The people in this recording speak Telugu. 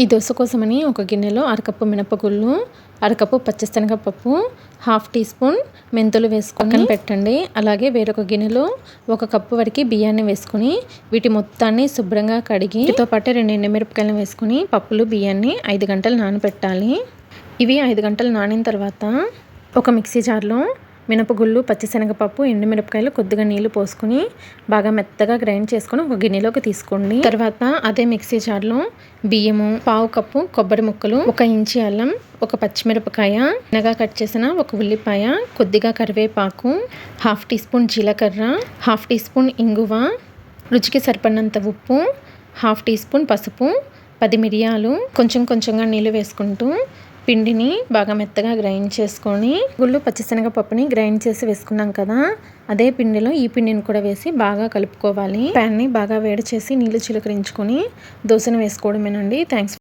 ఈ దోశ కోసమని ఒక గిన్నెలో అరకప్పు మినపగుళ్ళు అరకప్పు పచ్చిశనగపప్పు హాఫ్ టీ స్పూన్ మెంతులు వేసుకొని పెట్టండి. అలాగే వేరొక గిన్నెలో ఒక కప్పు వరకు బియ్యాన్ని వేసుకొని వీటి మొత్తాన్ని శుభ్రంగా కడిగి వీటితో పాటు రెండు ఎండుమిరపకాయలు వేసుకొని పప్పులు బియ్యాన్ని ఐదు గంటలు నానబెట్టాలి. ఇవి ఐదు గంటలు నానిన తర్వాత ఒక మిక్సీ జార్లో మినపగుళ్ళు పచ్చిశనగపప్పు ఎండుమిరపకాయలు కొద్దిగా నీళ్ళు పోసుకొని బాగా మెత్తగా గ్రైండ్ చేసుకొని ఒక గిన్నెలోకి తీసుకోండి. తర్వాత అదే మిక్సీ జార్లో బియ్యము పావు కప్పు కొబ్బరి ముక్కలు ఒక ఇంచి అల్లం ఒక పచ్చిమిరపకాయ చిన్నగా కట్ చేసిన ఒక ఉల్లిపాయ కొద్దిగా కరివేపాకు హాఫ్ టీ స్పూన్ జీలకర్ర హాఫ్ టీ స్పూన్ ఇంగువ రుచికి సరిపడినంత ఉప్పు హాఫ్ టీ స్పూన్ పసుపు పది మిరియాలు కొంచెం కొంచెంగా నీళ్ళు వేసుకుంటూ పిండిని బాగా మెత్తగా గ్రైండ్ చేసుకొని గుళ్ళు పచ్చిశనగ పప్పుని గ్రైండ్ చేసి వేసుకున్నాం కదా అదే పిండిలో ఈ పిండిని కూడా వేసి బాగా కలుపుకోవాలి. ప్యాన్ని బాగా వేడి చేసి నీళ్ళు చిలకరించుకొని దోశను వేసుకోవడమేనండి. థ్యాంక్స్